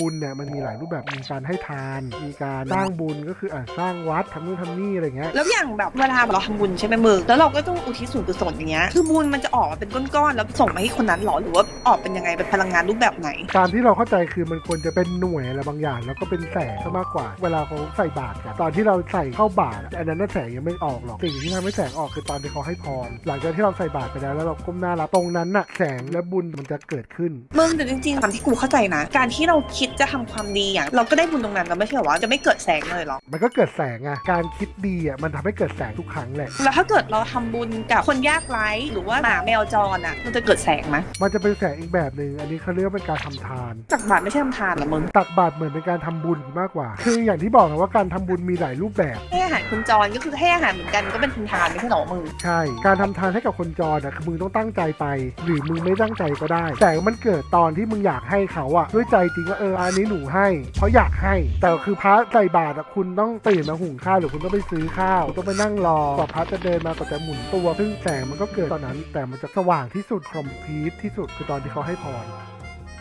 บุญเนี่ยมันมีหลายรูปแบบมีการให้ทาน มีการสร้างบุญก็คืออะสร้างวัดทำนู่นทำนี่อะไรเงี้ยแล้วอย่างแบบเวลาเราทำบุญใช่ไหมมึงแล้วเราก็ต้องอุทิศส่วนกุศลอย่างเงี้ยคือบุญมันจะออกมาเป็นก้อนๆแล้วส่งมาให้คนนั้นเหรอหรือว่าออกเป็นยังไงเป็นพลังงานรูปแบบไหน การที่เราเข้าใจคือมันควรจะเป็นหน่วยอะไรบางอย่าง แล้วก็เป็นแสงซะมากกว่า เวลาเขาใส่บาตรกันตอนที่เราใส่เข้าบาตรอะอันนั้นน่ะแสงยังไม่ออกหรอกสิ่งที่ทำให้แสงออกคือตอนที่เขาให้พรหลังจากที่เราใส่บาตรไปแล้วแล้วเราก้มหน้ารับตรงนั้นน่ะแสงและบุญมันจะเกิดขึ้นมึงแต่จริงๆตามที่กูเข้าใจนะ การที่เราคิดจะทำความดีอย่าง เราก็ได้บุญตรงนั้นเราไม่ใช่เหรอว่าจะไม่เกิดแสงเลยเหรอ มันก็เกิดแสงอะการคิดดีอะมันทำให้เกิดแสงทุกครั้งแหละ แล้วถ้าเกิดเราทำบุญกับคนยากไร้หรือว่าหมาแมวจรอะมันจะเกิดแสงไหมมันจะเป็นแสงอีกแบบหนึ่งอันนี้เขาเรียกว่าเป็นการทำทานจากบาทไม่ใช่ทำทานเหรอมึงตักบาตรเหมือนเป็นการทำบุญมากกว่า คืออย่างที่บอกนะว่าการทำบุญมีหลายรูปแบบให้อาหารคนจรก็คือให้อาหารเหมือนกันก็เป็นทานทานไม่ใช่เหรอมึงใช่ การทำทานให้กับคนจรนะคือมึงต้องตั้งใจไป หรือมึงไม่ตั้งใจก็ได้ แต่มันเกิดตอนที่มึงอยากให้เขาอะด้วยใจจริงว่าเอออันนี้หนูให้ เพราะอยากให้ แต่คือพระใส่บาตรอะคุณต้องตื่นมาหุงข้าวหรือคุณต้องไปซื้อข้าวคุณต้องไปนั่งรอกว่าพระจะเดินมากว่าจะหมุนตัวซึ่งแสงมันก็เกิดตอนนั้น แต่มันจะสว่างที่สุดคอมพีทที่สุดคือตอนที่เขาให้พร